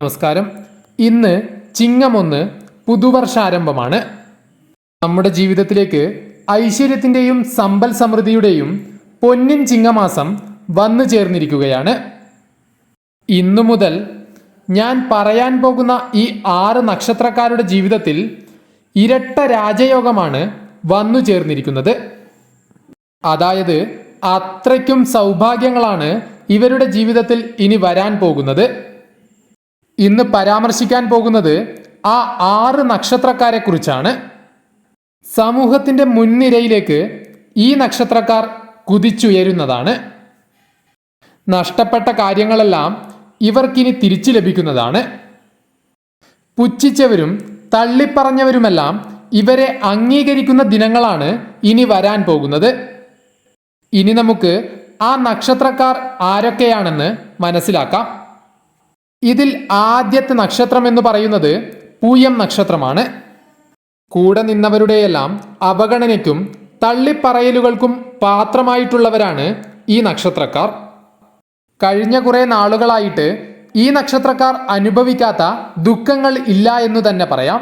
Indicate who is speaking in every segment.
Speaker 1: നമസ്കാരം. ഇന്ന് ചിങ്ങമൊന്ന് പുതുവർഷാരംഭമാണ്. നമ്മുടെ ജീവിതത്തിലേക്ക് ഐശ്വര്യത്തിന്റെയും സമ്പൽ സമൃദ്ധിയുടെയും പൊന്നിൻ ചിങ്ങമാസം വന്നു ചേർന്നിരിക്കുകയാണ്. ഇന്നു മുതൽ ഞാൻ പറയാൻ പോകുന്ന ഈ ആറ് നക്ഷത്രക്കാരുടെ ജീവിതത്തിൽ ഇരട്ട രാജയോഗമാണ് വന്നു ചേർന്നിരിക്കുന്നത്. അതായത് അത്രയ്ക്കും സൗഭാഗ്യങ്ങളാണ് ഇവരുടെ ജീവിതത്തിൽ ഇനി വരാൻ പോകുന്നത്. ഇന്ന് പരാമർശിക്കാൻ പോകുന്നത് ആ ആറ് നക്ഷത്രക്കാരെ കുറിച്ചാണ് സമൂഹത്തിന്റെ മുൻനിരയിലേക്ക് ഈ നക്ഷത്രക്കാർ കുതിച്ചുയരുന്നതാണ്. നഷ്ടപ്പെട്ട കാര്യങ്ങളെല്ലാം ഇവർക്കിനി തിരിച്ചു ലഭിക്കുന്നതാണ്. പുച്ഛിച്ചവരും തള്ളിപ്പറഞ്ഞവരുമെല്ലാം ഇവരെ അംഗീകരിക്കുന്ന ദിനങ്ങളാണ് ഇനി വരാൻ പോകുന്നത്. ഇനി നമുക്ക് ആ നക്ഷത്രക്കാർ ആരൊക്കെയാണെന്ന് മനസ്സിലാക്കാം. ഇതിൽ ആദ്യത്തെ നക്ഷത്രം എന്ന് പറയുന്നത് പൂയം നക്ഷത്രമാണ്. കൂടെ നിന്നവരുടെയെല്ലാം അവഗണനയ്ക്കും തള്ളിപ്പറയലുകൾക്കും പാത്രമായിട്ടുള്ളവരാണ് ഈ നക്ഷത്രക്കാർ. കഴിഞ്ഞ കുറെ നാളുകളായിട്ട് ഈ നക്ഷത്രക്കാർ അനുഭവിക്കാത്ത ദുഃഖങ്ങൾ ഇല്ല എന്ന് തന്നെ പറയാം.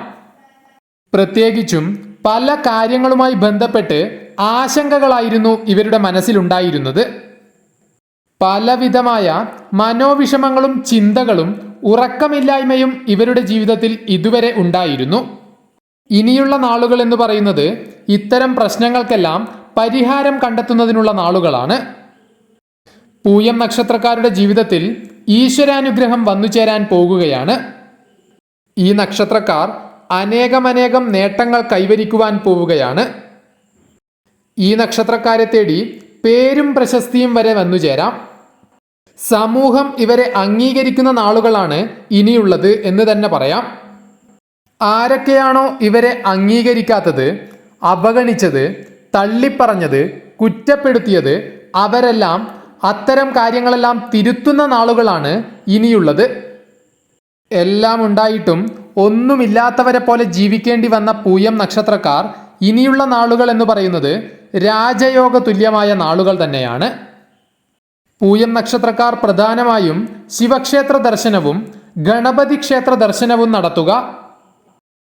Speaker 1: പ്രത്യേകിച്ചും പല കാര്യങ്ങളുമായി ബന്ധപ്പെട്ട് ആശങ്കകളായിരുന്നു ഇവരുടെ മനസ്സിലുണ്ടായിരുന്നത്. പലവിധമായ മനോവിഷമങ്ങളും ചിന്തകളും ഉറക്കമില്ലായ്മയും ഇവരുടെ ജീവിതത്തിൽ ഇതുവരെ ഉണ്ടായിരുന്നു. ഇനിയുള്ള നാളുകൾ എന്ന് പറയുന്നത് ഇത്തരം പ്രശ്നങ്ങൾക്കെല്ലാം പരിഹാരം കണ്ടെത്തുന്നതിനുള്ള നാളുകളാണ്. പൂയം നക്ഷത്രക്കാരുടെ ജീവിതത്തിൽ ഈശ്വരാനുഗ്രഹം വന്നു ചേരാൻ പോകുകയാണ്. ഈ നക്ഷത്രക്കാർ അനേകമനേകം നേട്ടങ്ങൾ കൈവരിക്കുവാൻ പോവുകയാണ്. ഈ നക്ഷത്രക്കാരെ തേടി പേരും പ്രശസ്തിയും വരെ വന്നു ചേരാം. സമൂഹം ഇവരെ അംഗീകരിക്കുന്ന നാളുകളാണ് ഇനിയുള്ളത് എന്ന് തന്നെ പറയാം. ആരൊക്കെയാണോ ഇവരെ അംഗീകരിക്കാത്തത് അവഗണിച്ചത് തള്ളിപ്പറഞ്ഞത് കുറ്റപ്പെടുത്തിയത് അവരെല്ലാം അത്തരം കാര്യങ്ങളെല്ലാം തിരുത്തുന്ന നാളുകളാണ് ഇനിയുള്ളത്. എല്ലാം ഉണ്ടായിട്ടും ഒന്നുമില്ലാത്തവരെ പോലെ ജീവിക്കേണ്ടി വന്ന പൂയം നക്ഷത്രക്കാർ ഇനിയുള്ള നാളുകൾ എന്ന് പറയുന്നത് രാജയോഗ തുല്യമായ നാളുകൾ തന്നെയാണ്. പൂയം നക്ഷത്രക്കാർ പ്രധാനമായും ശിവക്ഷേത്ര ദർശനവും ഗണപതി ക്ഷേത്ര ദർശനവും നടത്തുക.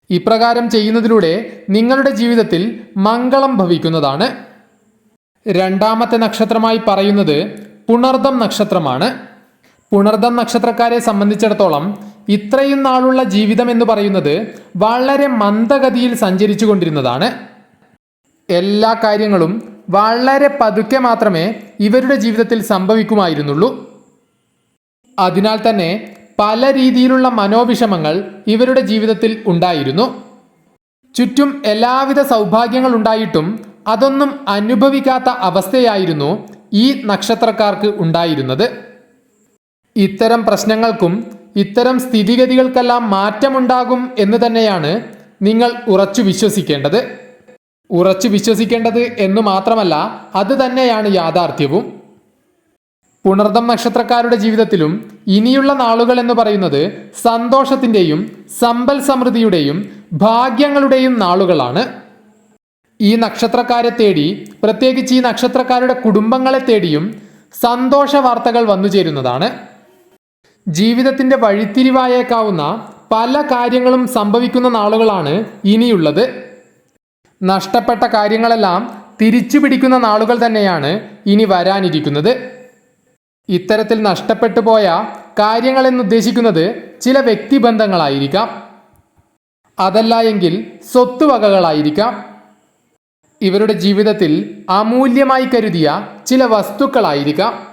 Speaker 1: ഇപ്രകാരം ചെയ്യുന്നതിലൂടെ നിങ്ങളുടെ ജീവിതത്തിൽ മംഗളം ഭവിക്കുന്നതാണ്. രണ്ടാമത്തെ നക്ഷത്രമായി പറയുന്നത് പുണർദം നക്ഷത്രമാണ്. പുണർദം നക്ഷത്രക്കാരെ സംബന്ധിച്ചിടത്തോളം ഇത്രയും നാളുള്ള ജീവിതം എന്ന് പറയുന്നത് വളരെ മന്ദഗതിയിൽ സഞ്ചരിച്ചു കൊണ്ടിരുന്നതാണ് എല്ലാ കാര്യങ്ങളും വളരെ പതുക്കെ മാത്രമേ ഇവരുടെ ജീവിതത്തിൽ സംഭവിക്കുമായിരുന്നുള്ളൂ. അതിനാൽ തന്നെ പല രീതിയിലുള്ള മനോവിഷമങ്ങൾ ഇവരുടെ ജീവിതത്തിൽ ഉണ്ടായിരുന്നു. ചുറ്റും എല്ലാവിധ സൗഭാഗ്യങ്ങൾ ഉണ്ടായിട്ടും അതൊന്നും അനുഭവിക്കാത്ത അവസ്ഥയായിരുന്നു ഈ നക്ഷത്രക്കാർക്ക് ഉണ്ടായിരുന്നത്. ഇത്തരം പ്രശ്നങ്ങൾക്കും ഇത്തരം സ്ഥിതിഗതികൾക്കെല്ലാം മാറ്റമുണ്ടാകും എന്ന് തന്നെയാണ് നിങ്ങൾ ഉറച്ചു വിശ്വസിക്കേണ്ടത്. ഉറച്ചു വിശ്വസിക്കേണ്ടത് എന്ന് മാത്രമല്ല അത് തന്നെയാണ് യാഥാർത്ഥ്യവും. പുണർദം നക്ഷത്രക്കാരുടെ ജീവിതത്തിലും ഇനിയുള്ള നാളുകൾ എന്ന് പറയുന്നത് സന്തോഷത്തിന്റെയും സമ്പൽ സമൃദ്ധിയുടെയും ഭാഗ്യങ്ങളുടെയും നാളുകളാണ്. ഈ നക്ഷത്രക്കാരെ തേടി പ്രത്യേകിച്ച് ഈ നക്ഷത്രക്കാരുടെ കുടുംബങ്ങളെ തേടിയും സന്തോഷ വാർത്തകൾ വന്നു ചേരുന്നതാണ്. ജീവിതത്തിന്റെ വഴിത്തിരിവായേക്കാവുന്ന പല കാര്യങ്ങളും സംഭവിക്കുന്ന നാളുകളാണ് ഇനിയുള്ളത്. നഷ്ടപ്പെട്ട കാര്യങ്ങളെല്ലാം തിരിച്ചു പിടിക്കുന്ന നാളുകൾ തന്നെയാണ് ഇനി വരാനിരിക്കുന്നത്. ഇത്തരത്തിൽ നഷ്ടപ്പെട്ടു പോയ കാര്യങ്ങളെന്നുദ്ദേശിക്കുന്നത് ചില വ്യക്തിബന്ധങ്ങളായിരിക്കാം. അതല്ല എങ്കിൽ സ്വത്തുവകകളായിരിക്കാം. ഇവരുടെ ജീവിതത്തിൽ അമൂല്യമായി കരുതിയ ചില വസ്തുക്കളായിരിക്കാം.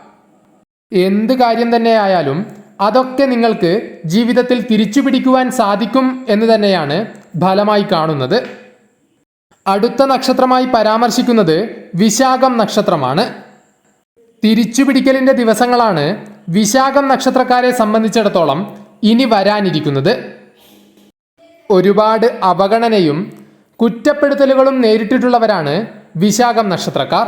Speaker 1: എന്ത് കാര്യം തന്നെയായാലും അതൊക്കെ നിങ്ങൾക്ക് ജീവിതത്തിൽ തിരിച്ചു പിടിക്കുവാൻ സാധിക്കും എന്ന് തന്നെയാണ് ഫലമായി കാണുന്നത്. അടുത്ത നക്ഷത്രമായി പരാമർശിക്കുന്നത് വിശാഖം നക്ഷത്രമാണ്. തിരിച്ചുപിടിക്കലിന്റെ ദിവസങ്ങളാണ് വിശാഖം നക്ഷത്രക്കാരെ സംബന്ധിച്ചിടത്തോളം ഇനി വരാനിരിക്കുന്നത്. ഒരുപാട് അവഗണനയും കുറ്റപ്പെടുത്തലുകളും നേരിട്ടിട്ടുള്ളവരാണ് വിശാഖം നക്ഷത്രക്കാർ.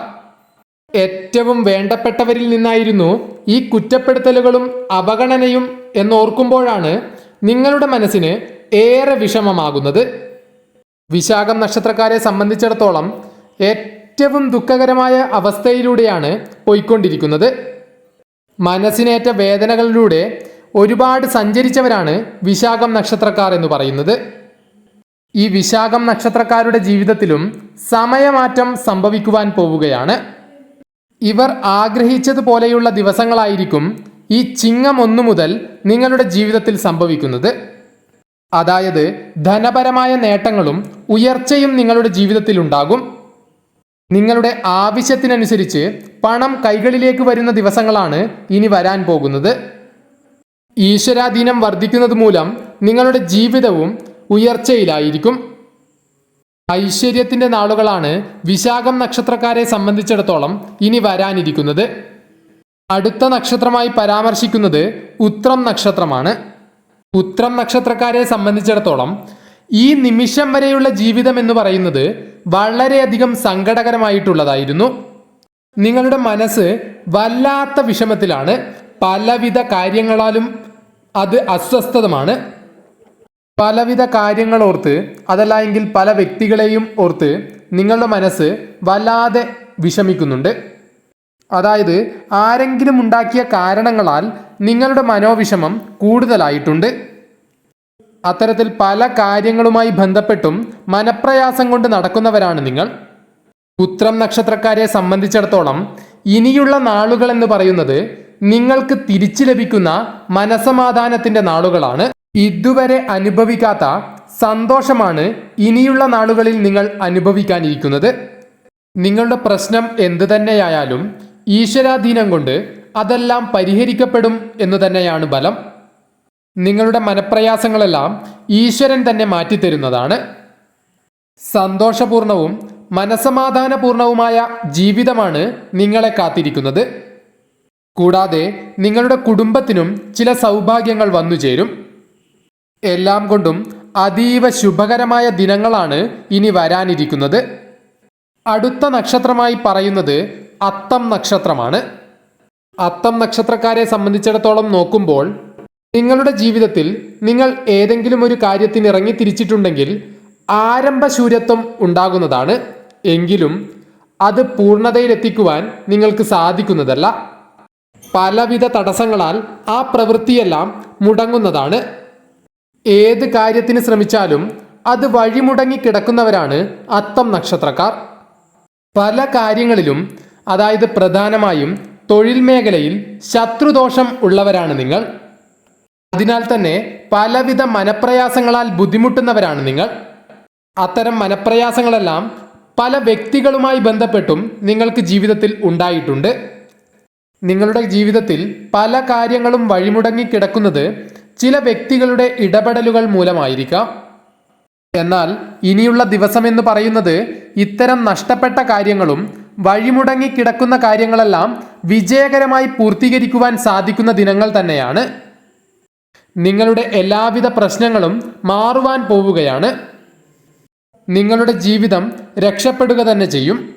Speaker 1: ഏറ്റവും വേണ്ടപ്പെട്ടവരിൽ നിന്നായിരുന്നു ഈ കുറ്റപ്പെടുത്തലുകളും അവഗണനയും എന്നോർക്കുമ്പോഴാണ് നിങ്ങളുടെ മനസ്സിന് ഏറെ വിഷമമാകുന്നത്. വിശാഖം നക്ഷത്രക്കാരെ സംബന്ധിച്ചിടത്തോളം ഏറ്റവും ദുഃഖകരമായ അവസ്ഥയിലൂടെയാണ് പോയിക്കൊണ്ടിരിക്കുന്നത്. മനസ്സിനേറ്റ വേദനകളിലൂടെ ഒരുപാട് സഞ്ചരിച്ചവരാണ് വിശാഖം നക്ഷത്രക്കാർ എന്ന് പറയുന്നത്. ഈ വിശാഖം നക്ഷത്രക്കാരുടെ ജീവിതത്തിലും സമയമാറ്റം സംഭവിക്കുവാൻ പോവുകയാണ്. ഇവർ ആഗ്രഹിച്ചതുപോലെയുള്ള ദിവസങ്ങളായിരിക്കും ഈ ചിങ്ങം ഒന്നു മുതൽ നിങ്ങളുടെ ജീവിതത്തിൽ സംഭവിക്കുന്നത്. അതായത് ധനപരമായ നേട്ടങ്ങളും ഉയർച്ചയും നിങ്ങളുടെ ജീവിതത്തിൽ ഉണ്ടാകും. നിങ്ങളുടെ ആവശ്യത്തിനനുസരിച്ച് പണം കൈകളിലേക്ക് വരുന്ന ദിവസങ്ങളാണ് ഇനി വരാൻ പോകുന്നത്. ഈശ്വരാധീനം വർദ്ധിക്കുന്നത് മൂലം നിങ്ങളുടെ ജീവിതവും ഉയർച്ചയിലായിരിക്കും. ഐശ്വര്യത്തിന്റെ നാളുകളാണ് വിശാഖം നക്ഷത്രക്കാരെ സംബന്ധിച്ചിടത്തോളം ഇനി വരാനിരിക്കുന്നത്. അടുത്ത നക്ഷത്രമായി പരാമർശിക്കുന്നത് ഉത്രം നക്ഷത്രമാണ്. ഉത്രം നക്ഷത്രക്കാരെ സംബന്ധിച്ചിടത്തോളം ഈ നിമിഷം വരെയുള്ള ജീവിതം എന്ന് പറയുന്നത് വളരെയധികം സങ്കടകരമായിട്ടുള്ളതായിരുന്നു. നിങ്ങളുടെ മനസ്സ് വല്ലാത്ത വിഷമത്തിലാണ്. പലവിധ കാര്യങ്ങളാലും അത് അസ്വസ്ഥതമാണ്. പലവിധ കാര്യങ്ങൾ ഓർത്ത് അതല്ല എങ്കിൽ പല വ്യക്തികളെയും ഓർത്ത് നിങ്ങളുടെ മനസ്സ് വല്ലാതെ വിഷമിക്കുന്നുണ്ട്. അതായത് ആരെങ്കിലും ഉണ്ടാക്കിയ കാരണങ്ങളാൽ നിങ്ങളുടെ മനോവിഷമം കൂടുതലായിട്ടുണ്ട്. അത്തരത്തിൽ പല കാര്യങ്ങളുമായി ബന്ധപ്പെട്ടും മനപ്രയാസം കൊണ്ട് നടക്കുന്നവരാണ് നിങ്ങൾ. ഉത്രം നക്ഷത്രക്കാരെ സംബന്ധിച്ചിടത്തോളം ഇനിയുള്ള നാളുകൾ എന്ന് പറയുന്നത് നിങ്ങൾക്ക് തിരിച്ചു ലഭിക്കുന്ന മനസമാധാനത്തിന്റെ നാളുകളാണ്. ഇതുവരെ അനുഭവിക്കാത്ത സന്തോഷമാണ് ഇനിയുള്ള നാളുകളിൽ നിങ്ങൾ അനുഭവിക്കാനിരിക്കുന്നത്. നിങ്ങളുടെ പ്രശ്നം എന്തു തന്നെയായാലും ഈശ്വരാധീനം കൊണ്ട് അതെല്ലാം പരിഹരിക്കപ്പെടും എന്ന് തന്നെയാണ് ബലം. നിങ്ങളുടെ മനപ്രയാസങ്ങളെല്ലാം ഈശ്വരൻ തന്നെ മാറ്റിത്തരുന്നതാണ്. സന്തോഷപൂർണവും മനസമാധാനപൂർണവുമായ ജീവിതമാണ് നിങ്ങളെ കാത്തിരിക്കുന്നത്. കൂടാതെ നിങ്ങളുടെ കുടുംബത്തിനും ചില സൗഭാഗ്യങ്ങൾ വന്നു ചേരും. എല്ലാം കൊണ്ടും അതീവ ശുഭകരമായ ദിനങ്ങളാണ് ഇനി വരാനിരിക്കുന്നത്. അടുത്ത നക്ഷത്രമായി പറയുന്നത് അത്തം നക്ഷത്രമാണ്. അത്തം നക്ഷത്രക്കാരെ സംബന്ധിച്ചിടത്തോളം നോക്കുമ്പോൾ നിങ്ങളുടെ ജീവിതത്തിൽ നിങ്ങൾ ഏതെങ്കിലും ഒരു കാര്യത്തിന് ഇറങ്ങി തിരിച്ചിട്ടുണ്ടെങ്കിൽ ആരംഭശൂര്യത്വം ഉണ്ടാകുന്നതാണ്. എങ്കിലും അത് പൂർണതയിലെത്തിക്കുവാൻ നിങ്ങൾക്ക് സാധിക്കുന്നതല്ല. പലവിധ തടസ്സങ്ങളാൽ ആ പ്രവൃത്തിയെല്ലാം മുടങ്ങുന്നതാണ്. ഏത് കാര്യത്തിന് ശ്രമിച്ചാലും അത് വഴിമുടങ്ങി കിടക്കുന്നവരാണ് അത്തം നക്ഷത്രക്കാർ. പല കാര്യങ്ങളിലും അതായത് പ്രധാനമായും തൊഴിൽ മേഖലയിൽ ശത്രുദോഷം ഉള്ളവരാണ് നിങ്ങൾ. അതിനാൽ തന്നെ പലവിധ മനപ്രയാസങ്ങളാൽ ബുദ്ധിമുട്ടുന്നവരാണ് നിങ്ങൾ. അത്തരം മനപ്രയാസങ്ങളെല്ലാം പല വ്യക്തികളുമായി ബന്ധപ്പെട്ടും നിങ്ങൾക്ക് ജീവിതത്തിൽ ഉണ്ടായിട്ടുണ്ട്. നിങ്ങളുടെ ജീവിതത്തിൽ പല കാര്യങ്ങളും വഴിമുടങ്ങി കിടക്കുന്നത് ചില വ്യക്തികളുടെ ഇടപെടലുകൾ മൂലമായിരിക്കാം. എന്നാൽ ഇനിയുള്ള ദിവസമെന്ന് പറയുന്നത് ഇത്തരം നഷ്ടപ്പെട്ട കാര്യങ്ങളും വഴിമുടങ്ങി കിടക്കുന്ന കാര്യങ്ങളെല്ലാം വിജയകരമായി പൂർത്തീകരിക്കുവാൻ സാധിക്കുന്ന ദിനങ്ങൾ തന്നെയാണ്. നിങ്ങളുടെ എല്ലാവിധ പ്രശ്നങ്ങളും മാറുവാൻ പോവുകയാണ്. നിങ്ങളുടെ ജീവിതം രക്ഷപ്പെടുക തന്നെ ചെയ്യും.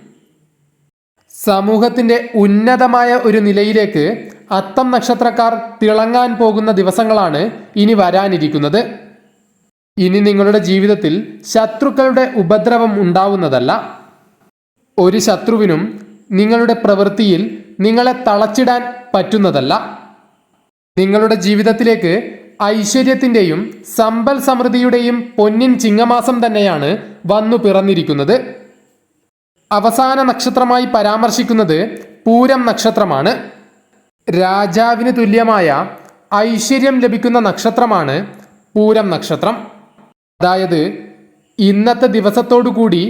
Speaker 1: സമൂഹത്തിന്റെ ഉന്നതമായ ഒരു നിലയിലേക്ക് അത്തം നക്ഷത്രക്കാർ തിളങ്ങാൻ പോകുന്ന ദിവസങ്ങളാണ് ഇനി വരാനിരിക്കുന്നത്. ഇനി നിങ്ങളുടെ ജീവിതത്തിൽ ശത്രുക്കളുടെ ഉപദ്രവം ഉണ്ടാവുന്നതല്ല. ഒരു ശത്രുവിനും നിങ്ങളുടെ പ്രവൃത്തിയിൽ നിങ്ങളെ തളച്ചിടാൻ പറ്റുന്നതല്ല. നിങ്ങളുടെ ജീവിതത്തിലേക്ക് ഐശ്വര്യത്തിന്റെയും സമ്പൽ സമൃദ്ധിയുടെയും പൊന്നിൻ ചിങ്ങമാസം തന്നെയാണ് വന്നു പിറന്നിരിക്കുന്നത്. അവസാന നക്ഷത്രമായി പരാമർശിക്കുന്നത് പൂരം നക്ഷത്രമാണ്. രാജാവിന് തുല്യമായ ഐശ്വര്യം ലഭിക്കുന്ന നക്ഷത്രമാണ് പൂരം നക്ഷത്രം. അതായത് ഇന്നത്തെ ദിവസത്തോടു കൂടി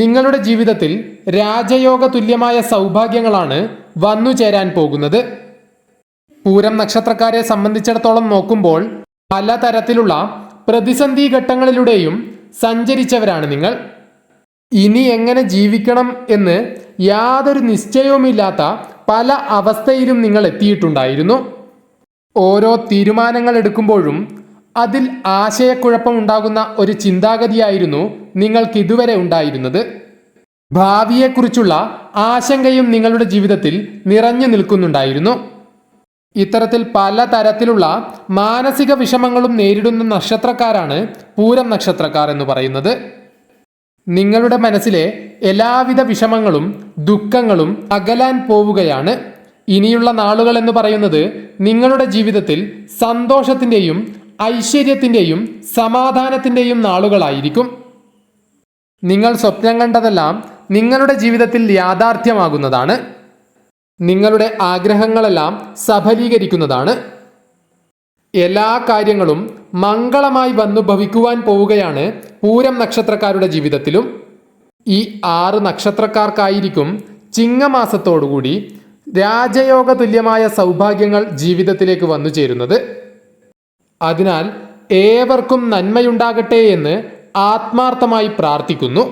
Speaker 1: നിങ്ങളുടെ ജീവിതത്തിൽ രാജയോഗ തുല്യമായ സൗഭാഗ്യങ്ങളാണ് വന്നു ചേരാൻ പോകുന്നത്. പൂരം നക്ഷത്രക്കാരെ സംബന്ധിച്ചിടത്തോളം നോക്കുമ്പോൾ പലതരത്തിലുള്ള പ്രതിസന്ധി ഘട്ടങ്ങളിലൂടെയും സഞ്ചരിച്ചവരാണ് നിങ്ങൾ. ഇനി എങ്ങനെ ജീവിക്കണം എന്ന് യാതൊരു നിശ്ചയവുമില്ലാത്ത പല അവസ്ഥയിലും നിങ്ങൾ എത്തിയിട്ടുണ്ടായിരുന്നു. ഓരോ തീരുമാനങ്ങൾ എടുക്കുമ്പോഴും അതിൽ ആശയക്കുഴപ്പമുണ്ടാകുന്ന ഒരു ചിന്താഗതിയായിരുന്നു നിങ്ങൾക്ക് ഇതുവരെ ഉണ്ടായിരുന്നത്. ഭാവിയെക്കുറിച്ചുള്ള ആശങ്കയും നിങ്ങളുടെ ജീവിതത്തിൽ നിറഞ്ഞു നിൽക്കുന്നുണ്ടായിരുന്നു. ഇത്തരത്തിൽ പല തരത്തിലുള്ള മാനസിക വിഷമങ്ങളും നേരിടുന്ന നക്ഷത്രക്കാരാണ് പൂരം നക്ഷത്രക്കാർ എന്ന് പറയുന്നത്. നിങ്ങളുടെ മനസ്സിലെ എല്ലാവിധ വിഷമങ്ങളും ദുഃഖങ്ങളും അകലാൻ പോവുകയാണ്. ഇനിയുള്ള നാളുകൾ എന്ന് പറയുന്നത് നിങ്ങളുടെ ജീവിതത്തിൽ സന്തോഷത്തിന്റെയും ഐശ്വര്യത്തിന്റെയും സമാധാനത്തിന്റെയും നാളുകളായിരിക്കും. നിങ്ങൾ സ്വപ്നം കണ്ടതെല്ലാം നിങ്ങളുടെ ജീവിതത്തിൽ യാഥാർത്ഥ്യമാകുന്നതാണ്. നിങ്ങളുടെ ആഗ്രഹങ്ങളെല്ലാം സഫലീകരിക്കുന്നതാണ്. എല്ലാ കാര്യങ്ങളും മംഗളമായി വന്നു ഭവിക്കുവാൻ പോവുകയാണ് പൂരം നക്ഷത്രക്കാരുടെ ജീവിതത്തിലും. ഈ ആറ് നക്ഷത്രക്കാർക്കായിരിക്കും ചിങ്ങമാസത്തോടുകൂടി രാജയോഗ തുല്യമായ സൗഭാഗ്യങ്ങൾ ജീവിതത്തിലേക്ക് വന്നു ചേരുന്നത്. അതിനാൽ ഏവർക്കും നന്മയുണ്ടാകട്ടെ എന്ന് ആത്മാർത്ഥമായി പ്രാർത്ഥിക്കുന്നു.